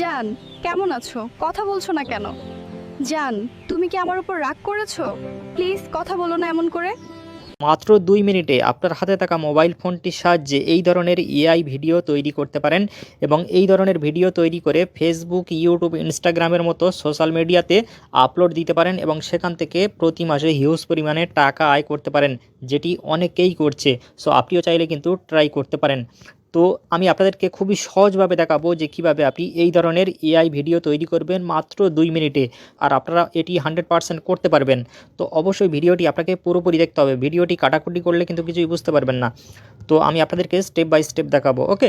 জান, কেমন আছো? কথা বলছো না কেন? জান, তুমি কি আমার উপর রাগ করেছ? প্লিজ, কথা বলো না এমন করে। মাত্র দুই মিনিটে আপনার হাতে থাকা মোবাইল ফোনটির সাহায্যে এই ধরনের এআই ভিডিও তৈরি করতে পারেন এবং এই ধরনের ভিডিও তৈরি করে ফেসবুক ইউটিউব ইনস্টাগ্রামের মতো সোশ্যাল মিডিয়াতে আপলোড দিতে পারেন এবং সেখান থেকে প্রতি মাসে হিউজ পরিমাণে টাকা আয় করতে পারেন, যেটি অনেকেই করছে। সো আপনিও চাইলে কিন্তু ট্রাই করতে পারেন। তো আমি আপনাদেরকে খুবই সহজভাবে দেখাবো যে কীভাবে আপনি এই ধরনের এআই ভিডিও তৈরি করবেন মাত্র দুই মিনিটে। আর আপনারা এটি হান্ড্রেড পারসেন্ট করতে পারবেন। তো অবশ্যই ভিডিওটি আপনাকে পুরোপুরি দেখতে হবে। ভিডিওটি কাটাকুটি করলে কিন্তু কিছুই বুঝতে পারবেন না। তো আমি আপনাদেরকে স্টেপ বাই স্টেপ দেখাবো ওকে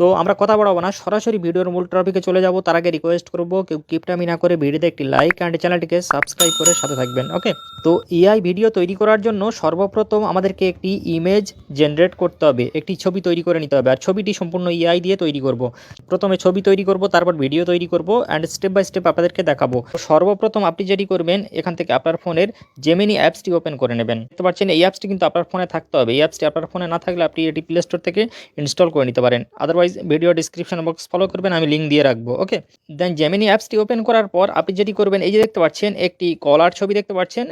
তো আমরা কথা বাড়াবো না। সরাসরি ভিডিওর মূল টপিকে চলে যাব। তার আগে রিকোয়েস্ট করব, কেউ কিপটামি না করে ভিডিওতে একটি লাইক অ্যান্ড চ্যানেলটিকে সাবস্ক্রাইব করে সাথে থাকবেন ওকে তো এআই ভিডিও তৈরি করার জন্য সর্বপ্রথম আমাদেরকে একটি ইমেজ জেনারেট করতে হবে। একটি ছবি তৈরি করে নিতে হবে। আর ছবিটি সম্পূর্ণ এআই দিয়ে তৈরি করব। প্রথমে ছবি তৈরি করব, তারপর ভিডিও তৈরি করব অ্যান্ড স্টেপ বাই স্টেপ আপনাদেরকে দেখাবো। সর্বপ্রথম আপনি যেটি করবেন, এখান থেকে আপনার ফোনের জেমিনি অ্যাপসটি ওপেন করে নেবেন। দেখতে পাচ্ছেন, এই অ্যাপসটি কিন্তু আপনার ফোনে থাকতে হবে। এই অ্যাপসটি আপনার ফোনে না থাকলে আপনি এটি প্লে স্টোর থেকে ইনস্টল করে নিতে পারেন। Otherwise video description box follow করবেন, আমি লিঙ্ক দিয়ে রাখব ওকে দেন জেমিনি অ্যাপসটি ওপেন করার পর আপনি যেটি করবেন, এই যে দেখতে পাচ্ছেন, একটি কলার ছবি দেখতে পাচ্ছেন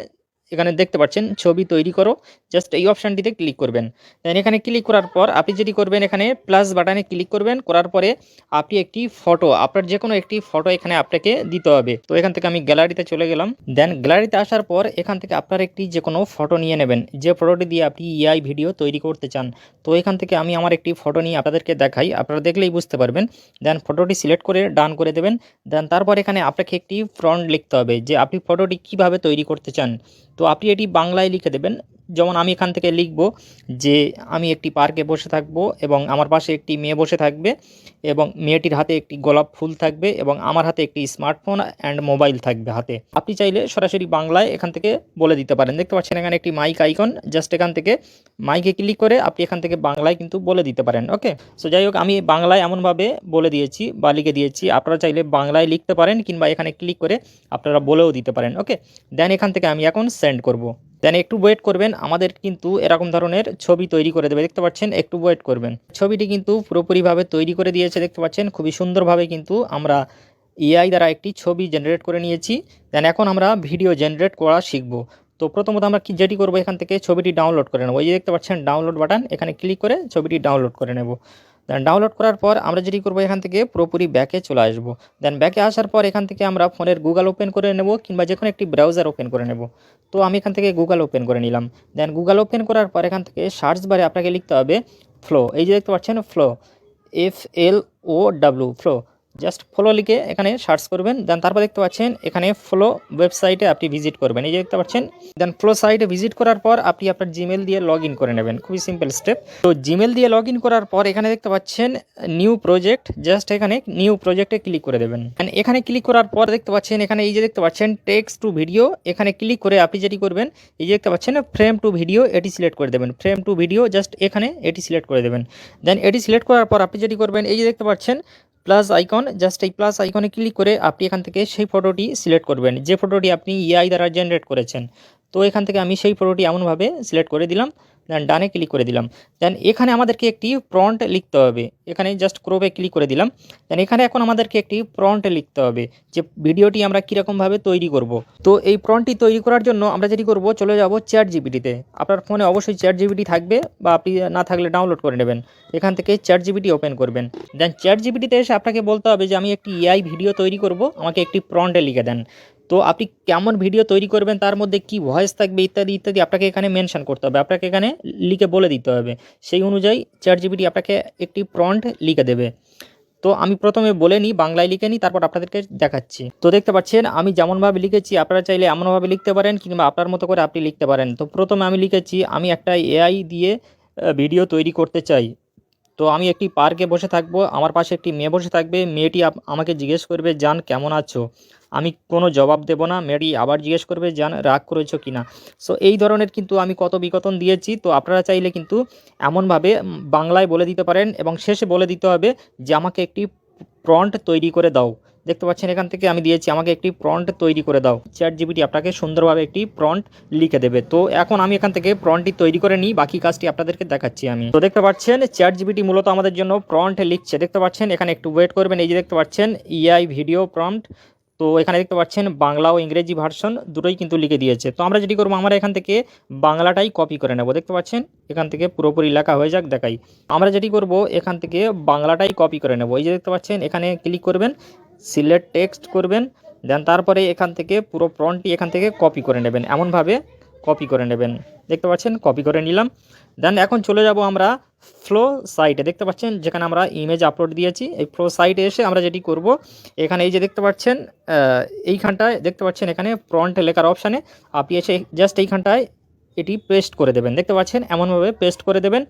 এখানে দেখতে পাচ্ছেন, ছবি তৈরি করো জাস্ট এই অপশানটিতে ক্লিক করবেন। দেন এখানে ক্লিক করার পর আপনি যেটি করবেন এখানে প্লাস বাটনে ক্লিক করবেন, করার পরে আপনি একটি ফটো আপনার যে কোনো একটি ফটো এখানে আপনাকে দিতে হবে। তো এখান থেকে আমি গ্যালারিতে চলে গেলাম। দেন গ্যালারিতে আসার পর এখান থেকে আপনার একটি যে কোনো ফটো নিয়ে নেবেন। যে ফটোটি দিয়ে আপনি ইআই ভিডিও তৈরি করতে চান, তো এখান থেকে আমি আমার একটি ফটো নিয়ে আপনাদেরকে দেখাই। আপনারা দেখলেই বুঝতে পারবেন। দেন ফটোটি সিলেক্ট করে ডান করে দেবেন। দেন তারপর এখানে আপনাকে একটি ফ্রন্ট লিখতে হবে যে আপনি ফটোটি কীভাবে তৈরি করতে চান। তো আপনি এটি বাংলায় লিখে দেবেন যেমন আমি এখান থেকে লিখব যে আমি একটি পার্কে বসে থাকব এবং আমার পাশে একটি মেয়ে বসে থাকবে এবং মেয়েটির হাতে একটি গোলাপ ফুল থাকবে এবং আমার হাতে একটি স্মার্টফোন অ্যান্ড মোবাইল থাকবে হাতে। আপনি চাইলে সরাসরি বাংলায় এখান থেকে বলে দিতে পারেন। দেখতে পাচ্ছেন এখানে একটি মাইক আইকন জাস্ট এখান থেকে মাইকে ক্লিক করে আপনি এখান থেকে বাংলায় কিন্তু বলে দিতে পারেন ওকে সো যাই হোক, আমি বাংলায় এমনভাবে বলে দিয়েছি বা লিখে দিয়েছি। আপনারা চাইলে বাংলায় লিখতে পারেন কিংবা এখানে ক্লিক করে আপনারা বলেও দিতে পারেন ওকে দেন এখান থেকে আমি এখন সেন্ড করব। দেন একটু ওয়েট করবেন, আমাদের কিন্তু এরকম ধরনের ছবি তৈরি করে দেবে, দেখতে পাচ্ছেন? একটু ওয়েট করবেন। ছবিটি কিন্তু পুরোপুরিভাবে তৈরি করে দিয়েছে, দেখতে পাচ্ছেন? খুবই সুন্দরভাবে কিন্তু আমরা এআই দ্বারা একটি ছবি জেনারেট করে নিয়েছি। দেন এখন আমরা ভিডিও জেনারেট করা শিখব। তো প্রথমত আমরা কি যেটি করব এখান থেকে, ছবিটি ডাউনলোড করে নেব। এই দেখতে পাচ্ছেন ডাউনলোড বাটন এখানে ক্লিক করে ছবিটি ডাউনলোড করে নেব। দেন ডাউনলোড করার পর আমরা যেটি করব এখান থেকে পুরোপুরি ব্যাকে চলে আসব। দেন ব্যাকে আসার পর এখান থেকে আমরা ফোনের গুগল ওপেন করে নেব কিংবা যে কোনো একটি ব্রাউজার ওপেন করে নেব। তো আমি এখান থেকে গুগল ওপেন করে নিলাম। দেন গুগল ওপেন করার পর এখান থেকে সার্চ বারে আপনাকে লিখতে হবে ফ্লো এই যে দেখতে পাচ্ছেন flow F L O W flow just follow লিখে এখানে সার্চ করবেন দেন তারপর দেখতে পাচ্ছেন এখানে ফ্লো ওয়েবসাইটে আপনি ভিজিট করবেন। এই যে দেখতে পাচ্ছেন দেন ফ্লো সাইটে ভিজিট করার পর আপনি আপনার জিমেল দিয়ে লগ করে নেবেন। খুবই সিম্পল স্টেপ তো জিমেল দিয়ে লগ করার পর এখানে দেখতে পাচ্ছেন নিউ প্রজেক্ট জাস্ট এখানে নিউ প্রজেক্টে ক্লিক করে দেবেন। এখানে ক্লিক করার পর দেখতে পাচ্ছেন, এখানে এই যে দেখতে পাচ্ছেন টেক্সট টু ভিডিও এখানে ক্লিক করে আপনি যেটি করবেন, এই যে দেখতে পাচ্ছেন ফ্রেম টু ভিডিও এটি সিলেক্ট করে দেবেন। ফ্রেম টু ভিডিও জাস্ট এখানে এটি সিলেক্ট করে দেবেন। দেন এটি সিলেক্ট করার পর আপনি যেটি করবেন, এই যে দেখতে পাচ্ছেন প্লাস আইকন জাস্ট এই প্লাস আইকনে ক্লিক করে আপনি এখান থেকে সেই ফটোটি সিলেক্ট করবেন। যে ফটোটি আপনি ইআই দ্বারা জেনারেট করেছেন, তো এখান থেকে আমি সেই ফটোটি এমনভাবে সিলেক্ট করে দিলাম। দেন ডানে ক্লিক করে দিলাম। দেন এখানে আমাদেরকে একটি প্রন্ট লিখতে হবে। এখানে জাস্ট ক্রোপে ক্লিক করে দিলাম। দেন এখানে এখন আমাদেরকে একটি প্রন্ট লিখতে হবে যে ভিডিওটি আমরা কীরকমভাবে তৈরি করব। তো এই প্রন্টটি তৈরি করার জন্য আমরা যেটি করব, চলে যাব চ্যাট জিবিটিতে আপনার ফোনে অবশ্যই চ্যাট জিবিটি থাকবে বা আপনি না থাকলে ডাউনলোড করে নেবেন। এখান থেকে চ্যাট জিবিটি ওপেন করবেন। দেন চ্যাট জিবিটিতে এসে আপনাকে বলতে হবে যে আমি একটি এআই ভিডিও তৈরি করব। আমাকে একটি প্রন্টে লিখে দেন। তো আপনি কেমন ভিডিও তৈরি করবেন, তার মধ্যে কি ভয়েস থাকবে ইত্যাদি ইত্যাদি আপনাকে এখানে মেনশন করতে হবে। আপনাকে এখানে লিখে বলে দিতে হবে। সেই অনুযায়ী চ্যাট জিবিটি আপনাকে একটি প্রন্ট লিখে দেবে। তো আমি প্রথমে বলে নিই, বাংলায় লিখে নিই, তারপর আপনাদেরকে দেখাচ্ছি। তো দেখতে পাচ্ছেন, আমি যেমনভাবে লিখেছি, আপনারা চাইলে এমনভাবে লিখতে পারেন কিংবা আপনার মতো করে আপনি লিখতে পারেন। তো প্রথমে আমি লিখেছি, আমি একটা এআই দিয়ে ভিডিও তৈরি করতে চাই। তো আমি একটি পার্কে বসে থাকব, আমার পাশে একটি মেয়ে বসে থাকবে, মেয়েটি আমাকে জিজ্ঞেস করবে, জান, কেমন আছো? আমি কোনো জবাব দেব না, মেয়েটি আবার জিজ্ঞেস করবে, জান, রাগ করেছ কি না সো এই ধরনের কিন্তু আমি কত বিকতন দিয়েছি, তো আপনারা চাইলে কিন্তু এমনভাবে বাংলায় বলে দিতে পারেন এবং শেষে বলে দিতে হবে যে, আমাকে একটি প্রন্ট তৈরি করে দাও। দেখতে পাচ্ছেন এখান থেকে আমি দিয়েছি, আমাকে একটি প্রন্ট তৈরি করে দাও। চ্যাট জিপিটি আপনাকে সুন্দরভাবে একটি প্রন্ট লিখে দেবে। তো এখন আমি এখান থেকে প্রন্টটি তৈরি করে নিই, বাকি কাজটি আপনাদেরকে দেখাচ্ছি আমি। তো দেখতে পাচ্ছেন চ্যাট জিপিটি মূলত আমাদের জন্য প্রন্ট লিখছে। দেখতে পাচ্ছেন, এখানে একটু ওয়েট করবেন, এই যে দেখতে পাচ্ছেন ইআই ভিডিও প্রম্পট তো এখানে দেখতে পাচ্ছেন, বাংলা ও ইংরেজি ভার্সন দুটোই কিন্তু লিখে দিয়েছে। তো আমরা যেটি করব, আমরা এখান থেকে বাংলাটাই কপি করে নেব। দেখতে পাচ্ছেন, এখান থেকে পুরোপুরি লেখা হয়ে যাক, দেখাই। আমরা যেটি করব, এখান থেকে বাংলাটাই কপি করে নেব। এই যে দেখতে পাচ্ছেন, এখানে ক্লিক করবেন সিলেক্ট টেক্সট করবেন, দেন তারপরে এখান থেকে পুরো ফ্রন্টটি এখান থেকে কপি করে নেবেন। এমনভাবে কপি করে নেবেন। দেখতে পাচ্ছেন? কপি করে নিলাম। দেন এখন চলে যাব আমরা ফ্লো সাইটে। দেখতে পাচ্ছেন? যেখানে আমরা ইমেজ আপলোড দিয়েছি। এই ফ্লো সাইটে এসে আমরা যেটি করব, এখানে এই যে দেখতে পাচ্ছেন এইখানটায় দেখতে পাচ্ছেন এখানে ফ্রন্ট লেখার অপশানে আপনি এসে জাস্ট এইখানটায় এটি পেস্ট করে দেবেন। দেখতে পাচ্ছেন? এমনভাবে পেস্ট করে দেবেন।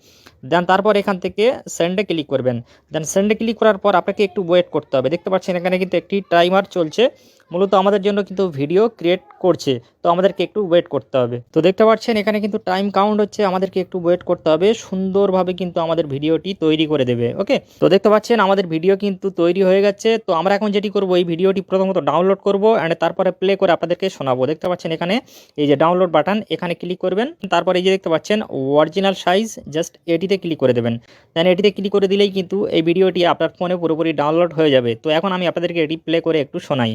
দেন তারপর এখান থেকে সেন্ডে ক্লিক করবেন। দেন সেন্ডে ক্লিক করার পর আপনাকে একটু ওয়েট করতে হবে। দেখতে পাচ্ছেন, এখানে কিন্তু একটি টাইমার চলছে। মূলত আমাদের জন্য কিন্তু ভিডিও ক্রিয়েট করছে। তো আমাদেরকে একটু ওয়েট করতে হবে। তো দেখতে পাচ্ছেন, এখানে কিন্তু টাইম কাউন্ট হচ্ছে। আমাদেরকে একটু ওয়েট করতে হবে। সুন্দরভাবে কিন্তু আমাদের ভিডিওটি তৈরি করে দেবে। ওকে তো দেখতে পাচ্ছেন, আমাদের ভিডিও কিন্তু তৈরি হয়ে গেছে। তো আমরা এখন যেটি করব, এই ভিডিওটি প্রথমত ডাউনলোড করব। অ্যান্ড তারপরে প্লে করে আপনাদেরকে শোনাবো। দেখতে পাচ্ছেন, এখানে এই যে ডাউনলোড বাটন এখানে ক্লিক করবেন। তারপর এই যে দেখতে পাচ্ছেন অরিজিনাল সাইজ জাস্ট এটিতে ক্লিক করে দেবেন। দেন এটিতে ক্লিক করে দিলেই কিন্তু এই ভিডিওটি আপনার ফোনে পুরোপুরি ডাউনলোড হয়ে যাবে। তো এখন আমি আপনাদেরকে এটি প্লে করে একটু শোনাই।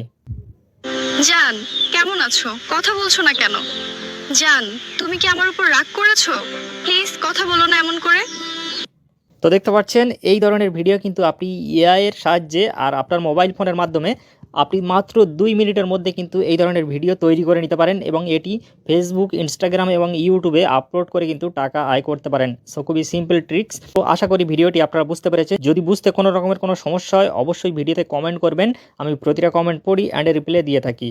জান কেমন আছো? কথা বলছো না কেন? জান তুমি কি আমার উপর রাগ করেছ? প্লিজ কথা বলো না এমন করে। তো দেখতে পাচ্ছেন এই ধরনের ভিডিও কিন্তু আপনি এআই এর সাহায্যে আর আপনার মোবাইল ফোনের মাধ্যমে আপনি মাত্র দুই মিনিটের মধ্যে কিন্তু এই ধরনের ভিডিও তৈরি করে নিতে পারেন এবং এটি ফেসবুক ইনস্টাগ্রাম এবং ইউটিউবে আপলোড করে কিন্তু টাকা আয় করতে পারেন। সো খুবই সিম্পল ট্রিক্স তো আশা করি ভিডিওটি আপনারা বুঝতে পেরেছে যদি বুঝতে কোনো রকমের কোনো সমস্যা হয়, অবশ্যই ভিডিওতে কমেন্ট করবেন। আমি প্রতিটা কমেন্ট পড়ি অ্যান্ড রিপ্লাই দিয়ে থাকি।